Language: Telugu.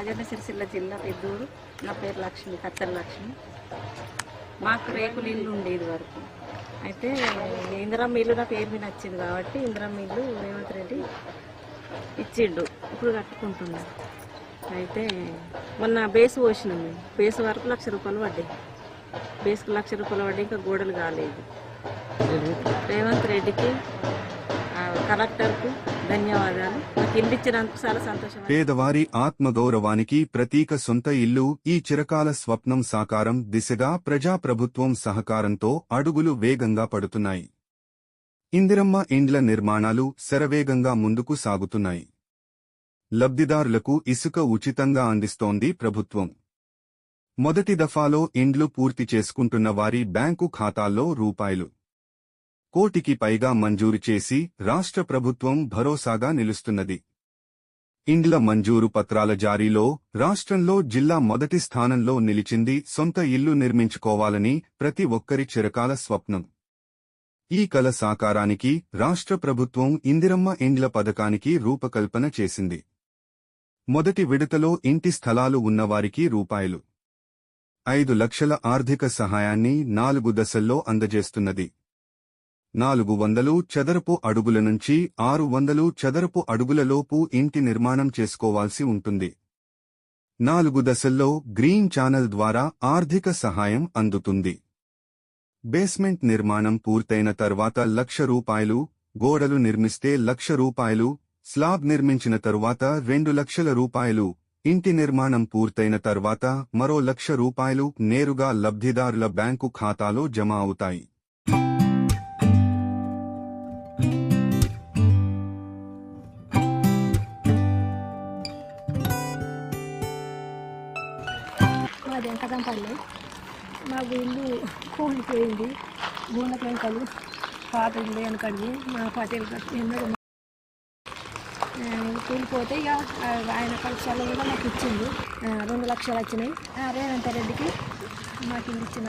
రాజన్న సిరిసిల్ల జిల్లా పెద్దూరు. నా పేరు లక్ష్మి కత్తెర లక్ష్మి. మాకు రేకులు ఇల్లు ఉండేది వరకు. అయితే ఇందిరమ్మ ఇల్లు నా పేరు మీద నచ్చింది కాబట్టి ఇందిరమ్మ ఇల్లు రేవంత్ రెడ్డి ఇచ్చిండు. ఇప్పుడు కట్టుకుంటున్నాం. అయితే మొన్న బేస్ పోసినాం మేము. బేస్ వరకు లక్ష రూపాయలు పడ్డాయి. బేస్కు లక్ష రూపాయలు పడ్డాయి ఇంకా గోడలు కాలేదు. రేవంత్ రెడ్డికి కలెక్టర్కు ధన్యవాదాలు. నాకు ఇల్లు ఇచ్చినందుకు చాలా సంతోషం. పేదవారి ఆత్మగౌరవానికి ప్రతీక సొంత ఇల్లు ఈ చిరకాల స్వప్నం సాకారం దిశగా ప్రజాప్రభుత్వం సహకారంతో అడుగులు వేగంగా పడుతున్నాయి. ఇందిరమ్మ ఇండ్ల నిర్మాణాలు శరవేగంగా ముందుకు సాగుతున్నాయి. లబ్ధిదారులకు ఇసుక ఉచితంగా అందిస్తోంది ప్రభుత్వం. మొదటి దఫాలో ఇండ్లు పూర్తి చేసుకుంటున్న వారి బ్యాంకు ఖాతాల్లో రూపాయలు. కోటికి పైగా మంజూరు చేసి రాష్ట్ర ప్రభుత్వం భరోసాగా నిలుస్తున్నది. ఇండ్ల మంజూరు పత్రాల జారీలో రాష్ట్రంలో జిల్లా మొదటి స్థానంలో నిలిచింది సొంత ఇల్లు నిర్మించుకోవాలని ప్రతి ఒక్కరి చిరకాల స్వప్నం. ఈ కల సాకారానికి రాష్ట్ర ప్రభుత్వం ఇందిరమ్మ ఇండ్ల పథకానికి రూపకల్పన చేసింది. మొదటి విడతలో ఇంటి స్థలాలు ఉన్నవారికి రూపాయలు. ఐదు లక్షల ఆర్థిక సహాయాన్ని నాలుగు దశల్లో అందజేస్తున్నది. నాలుగు వందలు చదరపు అడుగుల నుంచి ఆరు వందలు చదరపు అడుగులలోపు ఇంటి నిర్మాణం చేసుకోవాల్సి ఉంటుంది. నాలుగు దశల్లో గ్రీన్ ఛానల్ ద్వారా ఆర్థిక సహాయం అందుతుంది. బేస్మెంట్ నిర్మాణం పూర్తయిన తర్వాత లక్ష రూపాయలు గోడలు నిర్మిస్తే లక్ష రూపాయలు స్లాబ్ నిర్మించిన తరువాత రెండు లక్షల రూపాయలు ఇంటి నిర్మాణం పూర్తయిన తర్వాత మరో లక్ష రూపాయలు నేరుగా లబ్ధిదారుల బ్యాంకు ఖాతాలో జమ అవుతాయి. మాది వెంకటంపల్లి. మాకు ఇల్లు కూలిపోయింది గూనె పెంకలు పాత ఇల్లు వెనకండి మా పటేల్ కూలిపోతే ఇక ఆయన కక్షలు కూడా మాకు ఇచ్చింది రెండు లక్షలు వచ్చినాయి. రేవంత్ రెడ్డికి మాకు ఇల్లు ఇచ్చిన.